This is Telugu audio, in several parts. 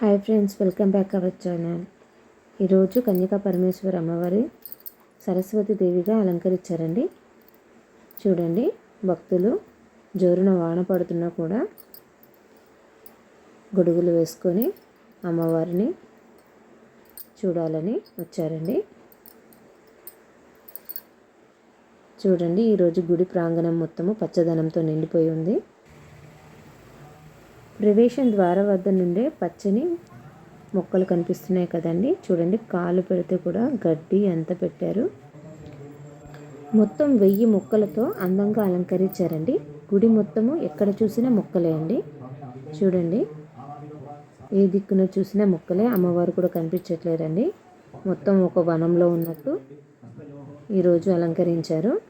Hi friends welcome back our channel. ఈరోజు కన్యకా పరమేశ్వర అమ్మవారి సరస్వతి దేవిగా అలంకరించారండి. చూడండి భక్తులు జోరున వాన పడుతున్నా కూడా గొడుగులు వేసుకొని అమ్మవారిని చూడాలని వచ్చారండి. చూడండి ఈరోజు గుడి ప్రాంగణం మొత్తము పచ్చదనంతో నిండిపోయి ఉంది. ప్రవేశం ద్వార వద్ద నుండే పచ్చని మొక్కలు కనిపిస్తున్నాయి కదండి. చూడండి కాలు పెడితే కూడా గడ్డి ఎంత పెట్టారు. మొత్తం వెయ్యి మొక్కలతో అందంగా అలంకరించారండి. గుడి మొత్తము ఎక్కడ చూసినా మొక్కలే అండి. చూడండి ఏ దిక్కున చూసినా మొక్కలే. అమ్మవారు కూడా కనిపించట్లేదండి. మొత్తం ఒక వనంలో ఉన్నట్టు ఈరోజు అలంకరించారు.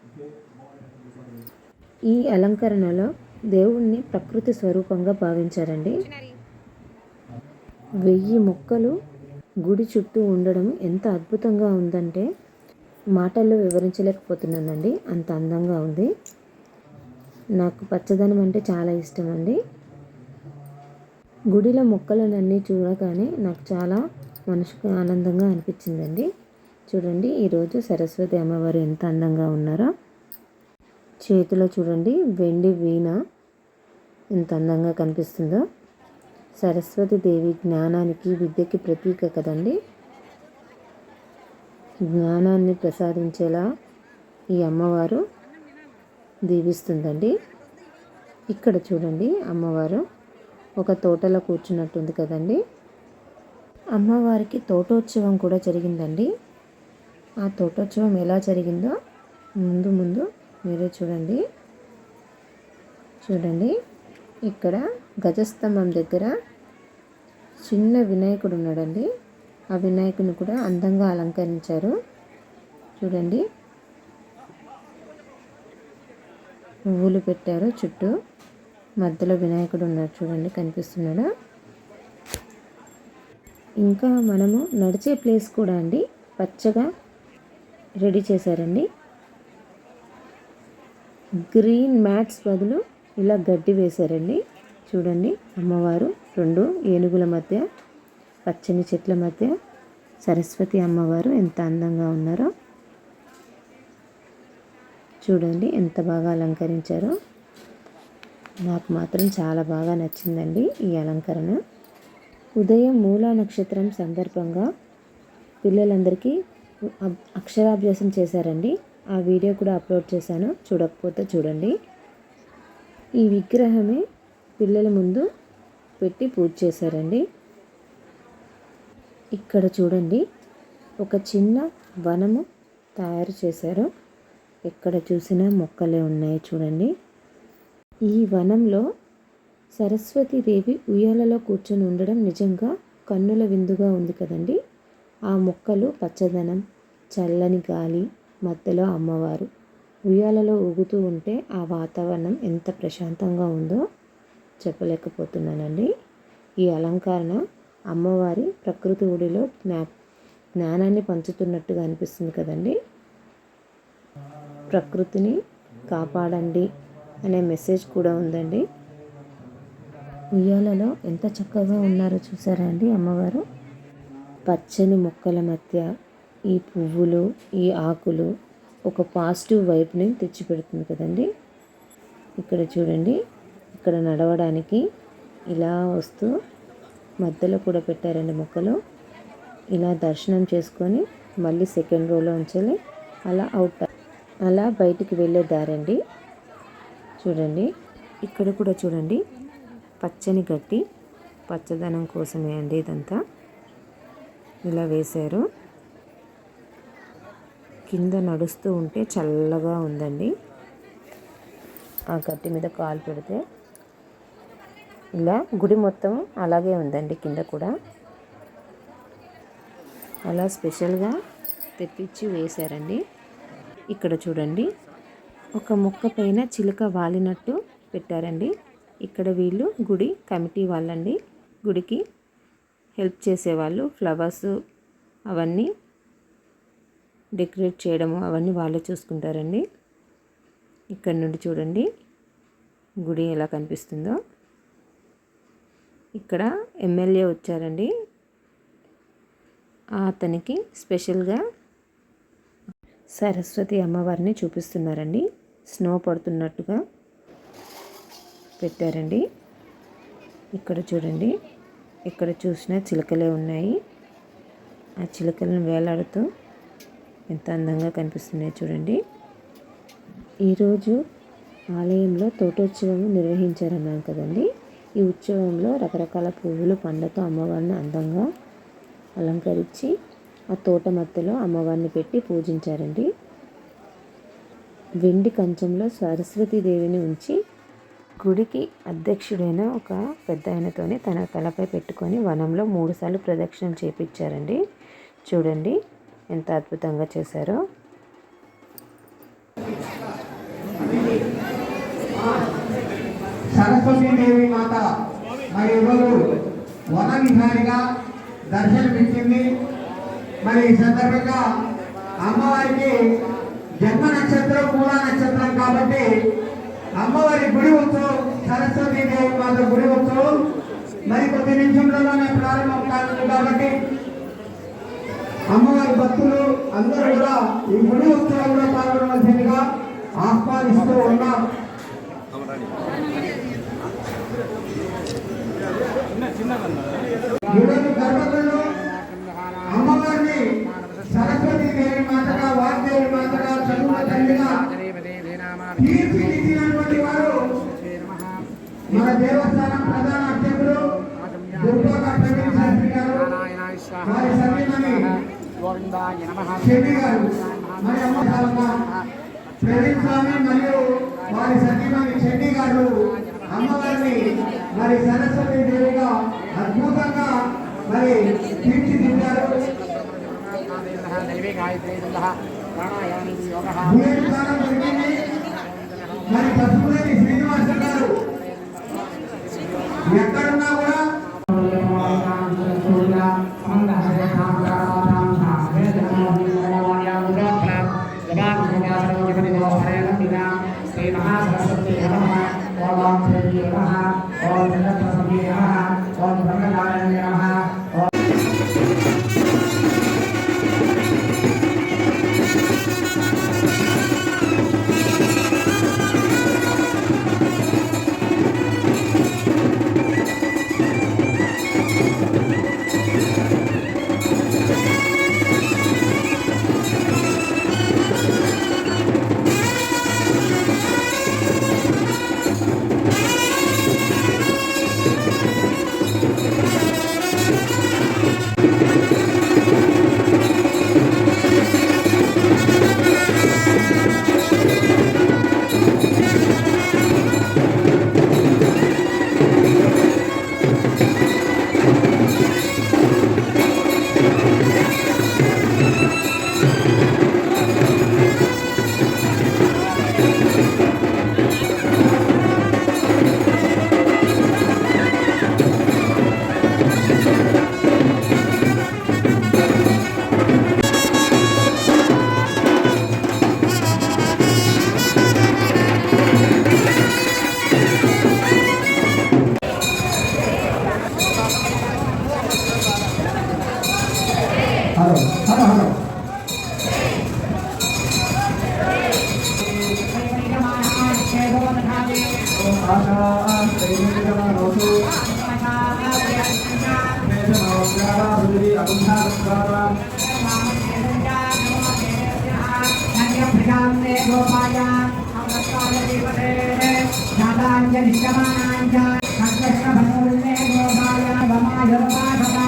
ఈ అలంకరణలో దేవుణ్ణి ప్రకృతి స్వరూపంగా భావించారండి. వెయ్యి మొక్కలు గుడి చుట్టూ ఉండడం ఎంత అద్భుతంగా ఉందంటే మాటల్లో వివరించలేకపోతున్నానండి. అంత అందంగా ఉంది. నాకు పచ్చదనం అంటే చాలా ఇష్టం అండి గుడిలో మొక్కలనన్నీ చూడగానే నాకు చాలా మనసుకు ఆనందంగా అనిపించిందండి. చూడండి ఈరోజు సరస్వతి అమ్మవారు ఎంత అందంగా ఉన్నారో. చేతిలో చూడండి వెండి వీణ ఎంత అందంగా కనిపిస్తుందో. సరస్వతి దేవి జ్ఞానానికి విద్యకి ప్రతీక కదండి. జ్ఞానాన్ని ప్రసాదించేలా ఈ అమ్మవారు దీవిస్తుందండి. ఇక్కడ చూడండి అమ్మవారు ఒక తోటలో కూర్చున్నట్టుంది కదండి. అమ్మవారికి తోటోత్సవం కూడా జరిగిందండి. ఆ తోటోత్సవం ఎలా జరిగిందో ముందు ముందు మీరే చూడండి. చూడండి. ఇక్కడ గజస్తంభం దగ్గర చిన్న వినాయకుడు ఉన్నాడండి. ఆ వినాయకుని కూడా అందంగా అలంకరించారు. చూడండి. పువ్వులు పెట్టారు చుట్టూ. మధ్యలో వినాయకుడు ఉన్నాడు చూడండి. కనిపిస్తున్నాడు? ఇంకా మనము నడిచే ప్లేస్ కూడా అండి. పచ్చగా రెడీ చేశారండి. గ్రీన్ మ్యాట్స్ బదులు ఇలా గడ్డి వేశారండి. చూడండి అమ్మవారు రెండు ఏనుగుల మధ్య పచ్చని చెట్ల మధ్య సరస్వతి అమ్మవారు ఎంత అందంగా ఉన్నారో. చూడండి ఎంత బాగా అలంకరించారో. నాకు మాత్రం చాలా బాగా నచ్చిందండి ఈ అలంకరణ. ఉదయం మూలా నక్షత్రం సందర్భంగా పిల్లలందరికీ అక్షరాభ్యాసం చేశారండి. ఆ వీడియో కూడా అప్లోడ్ చేశాను. చూడకపోతే చూడండి. ఈ విగ్రహమే పిల్లల ముందు పెట్టి పూజ చేశారండి. ఇక్కడ చూడండి. ఒక చిన్న వనము తయారు చేశారు. ఎక్కడ చూసినా మొక్కలే ఉన్నాయి చూడండి. ఈ వనంలో సరస్వతీదేవి ఉయ్యాలలో కూర్చొని ఉండడం నిజంగా కన్నుల విందుగా ఉంది కదండి. ఆ మొక్కలు పచ్చదనం చల్లని గాలి మధ్యలో అమ్మవారు. ఉయ్యాలలో ఊగుతూ ఉంటే ఆ వాతావరణం ఎంత ప్రశాంతంగా ఉందో చెప్పలేకపోతున్నానండి. ఈ అలంకరణ అమ్మవారి ప్రకృతి ఒడిలో జ్ఞా జ్ఞానాన్ని పంచుతున్నట్టుగా అనిపిస్తుంది కదండి. ప్రకృతిని కాపాడండి అనే మెసేజ్ కూడా ఉందండి. ఉయ్యాలలో ఎంత చక్కగా ఉన్నారో చూసారా అండి అమ్మవారు? పచ్చని మొక్కల మధ్య ఈ పువ్వులు ఈ ఆకులు ఒక పాజిటివ్ వైబ్ని తెచ్చిపెడుతుంది కదండి. ఇక్కడ చూడండి ఇక్కడ నడవడానికి ఇలా వస్తూ మధ్యలో కూడా పెట్టారండి మొక్కలు. ఇలా దర్శనం చేసుకొని మళ్ళీ సెకండ్ రోలో ఉంచాలి. అలా అవుట్ అలా బయటికి వెళ్ళే దారండి. చూడండి ఇక్కడ కూడా చూడండి పచ్చని గడ్డి పచ్చదనం కోసమే అండి ఇదంతా. ఇలా వేశారు. కింద నడుస్తూ ఉంటే చల్లగా ఉందండి. ఆ గట్టి మీద కాలు పెడితే ఇలా గుడి మొత్తం అలాగే ఉందండి కింద కూడా. అలా స్పెషల్గా తెప్పించి వేశారండి. ఇక్కడ చూడండి ఒక మొక్క పైన చిలుక వాలినట్టు పెట్టారండి. ఇక్కడ వీళ్ళు గుడి కమిటీ వాళ్ళండి. గుడికి హెల్ప్ చేసేవాళ్ళు ఫ్లవర్స్ అవన్నీ డెకరేట్ చేయడము అవన్నీ వాళ్ళే చూసుకుంటారండి. ఇక్కడ నుండి చూడండి. గుడి ఎలా కనిపిస్తుందో. ఇక్కడ ఎమ్మెల్యే వచ్చారండి. అతనికి స్పెషల్గా సరస్వతి అమ్మవారిని చూపిస్తున్నారండి. స్నో పడుతున్నట్టుగా పెట్టారండి. ఇక్కడ చూడండి. ఇక్కడ చూసిన చిలకలే ఉన్నాయి. ఆ చిలకలను వేలాడుతూ ఎంత అందంగా కనిపిస్తున్నాయి చూడండి. ఈరోజు ఆలయంలో తోటోత్సవం నిర్వహించారన్నాను కదండి. ఈ ఉత్సవంలో రకరకాల పువ్వులు పండ్లతో అమ్మవారిని అందంగా అలంకరించి ఆ తోట మధ్యలో అమ్మవారిని పెట్టి పూజించారండి. వెండి కంచంలో సరస్వతీదేవిని ఉంచి గుడికి అధ్యక్షుడైన ఒక పెద్ద ఆయనతోనే తన తలపై పెట్టుకొని వనంలో మూడుసార్లు ప్రదక్షిణలు చేపించారండి. చూడండి. ఎంత అద్భుతంగా చేశారో. సరస్వతీదేవి మాత మరి ఎవరు వన విహారిగా దర్శనమిచ్చింది. మరి ఈ సందర్భంగా అమ్మవారికి జన్మ నక్షత్రం మూల నక్షత్రం కాబట్టి అమ్మవారి గుడి ఉత్సవం సరస్వతీదేవి మాత గుడి ఉత్సవం మరి కొద్ది నిమిషంలోనే ప్రారంభం కానుంది కాబట్టి అమ్మవారి భక్తులు అందరూ కూడా ఈ గుడి ఉత్సవంలో పాల్గొనవలసిందిగా ఆహ్వానిస్తూ ఉన్నాం. గుడి గర్భగుడిలో అమ్మవారిని సరస్వతి దేవి మాతగా వాగ్దేవి మాతగా చదువు తల్లిగా తీర్చిదిద్దినటువంటి వారు మన దేవస్థానం ప్రధాన అధ్యక్షుడు శెట్టి గారు మరి అమ్మ ప్రవీణ్ స్వామి మరియు వారి సతీమణి శెట్టి గారు అమ్మవారిని మరి సరస్వతి దేవిగా అద్భుతంగా మరి తీర్చిదిద్దారు. మరి పసుపులేని శ్రీనివాస గారు ञ्जलिष्टमानाञ्च कृष्णभगवन्ते गोपाय वमायोपासता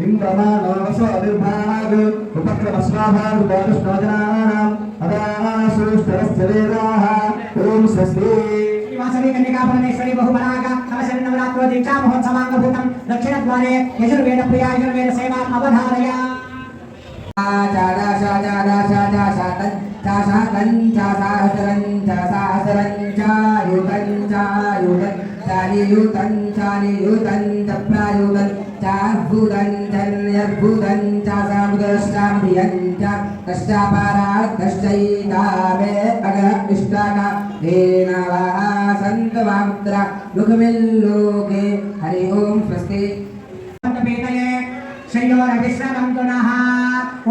प्रभुषा इन्द्रमानो वसो निर्भाग उपक्रमस्वाभागुष्णोजनानाम् अदासूष्टरस्य वेदाः ॐ स्वस्ति वासवी कन्यका परमेश्वरी बहुबलाग कलशरि नवरात्रो दीक्षा महोत्सवाङ्गभूतं दक्षिणद्वारे यजुर्वेद प्रिया यजुर्वेद सेवाम् अवधारय चालियुतं चालियुतं च प्रायुतं चार्भुतं चन्यर्भुतं च सामुदश्चाम्भियं च कष्टापारात् कष्टैतावे अग इष्टाका हेनवः सन्तवामुद्रा मुखमिल्लोके हरि ओं स्वस्ति पीतये श्रेयोरविश्रमन्तु नः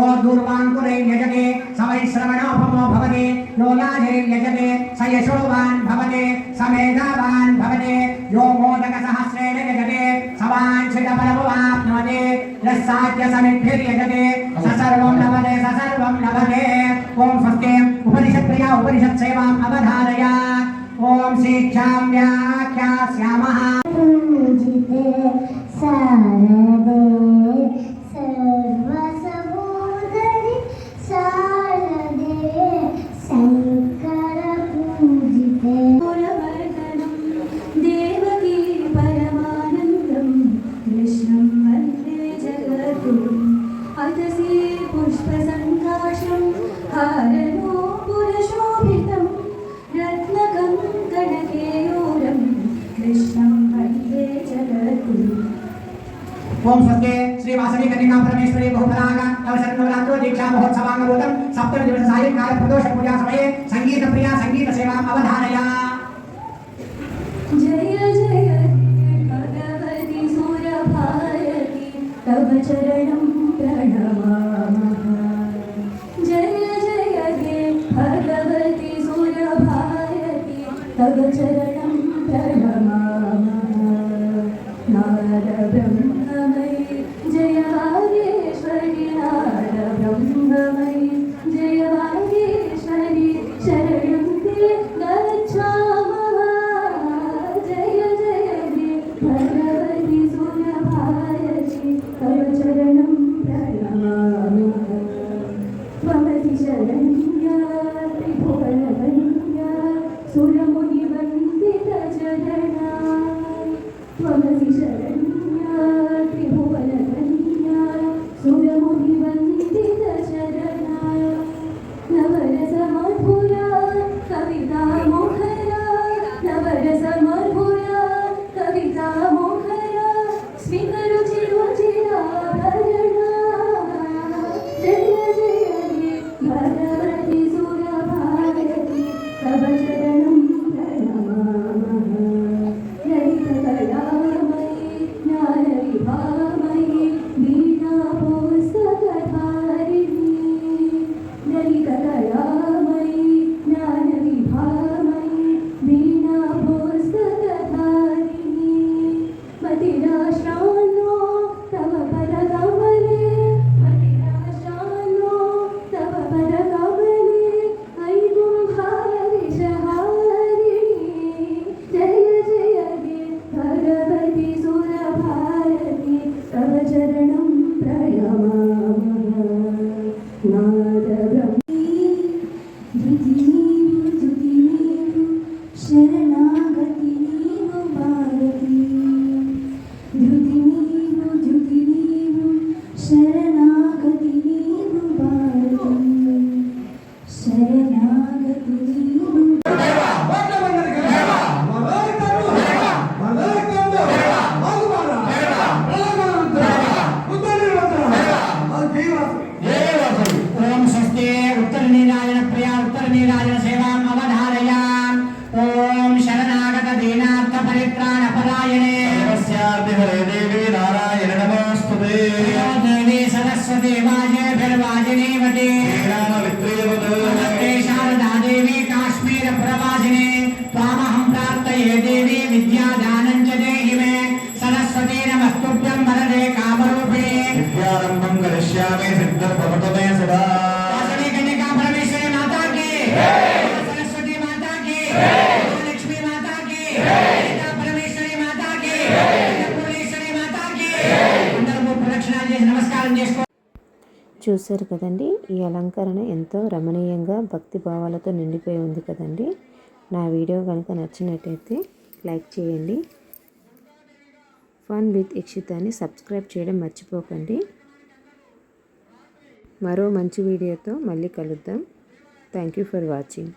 ओ दूर्वाङ्कुरैर्यजते स वै श्रवणोपमो भवति लोलाधैर्यजते स यशोवान् भवति स मेधावान् भवति यो मोदकसहस्रेण यजते स वाञ्छितफलमुवाप्नोति यस्साद्य समिद्भिर्यजते स सर्वं लभते स सर्वं लभते ॐ स्वस्ति, उपनिषत्प्रिया, उपनिषत्सेवाम् अवधारय। ॐ शिक्षां व्याख्यास्यामः पूजिते शारदे श्री बहुफलांग कलशन्नवरात्रो दीक्षा महोत्सवांगभूतं काल प्रदोष पूजा समये संगीत प्रिया, संगीत सेवा अवधारया। जय जय भगवती सूर्य भारती, तव चरणं Thank you. హరే దేవి నారాయణ నమోస్తుతే దేవి సరస్వతి వాజేభిర్వాజినీవతి శ్రీరామ విక్రియవత్ నమస్తే శారదా దేవి కాశ్మీర ప్రవాసిని త్వామహం ప్రార్థయే దేవి విద్యాదానం చ దేహి మే సరస్వతీ నమస్తుభ్యం వరదే కామరూపిణి. విద్యారంభం కరిష్యామి సిద్ధర్భవతమే సదా. వాసవి చూశారు కదండి ఈ అలంకరణ ఎంతో రమణీయంగా భక్తి భావాలతో నిండిపోయి ఉంది కదండి. నా వీడియో కనుక నచ్చినట్టయితే లైక్ చేయండి. ఫన్ విత్ ఇక్షితాన్ని సబ్స్క్రైబ్ చేయడం మర్చిపోకండి. మరో మంచి వీడియోతో మళ్ళీ కలుద్దాం. Thank you for watching.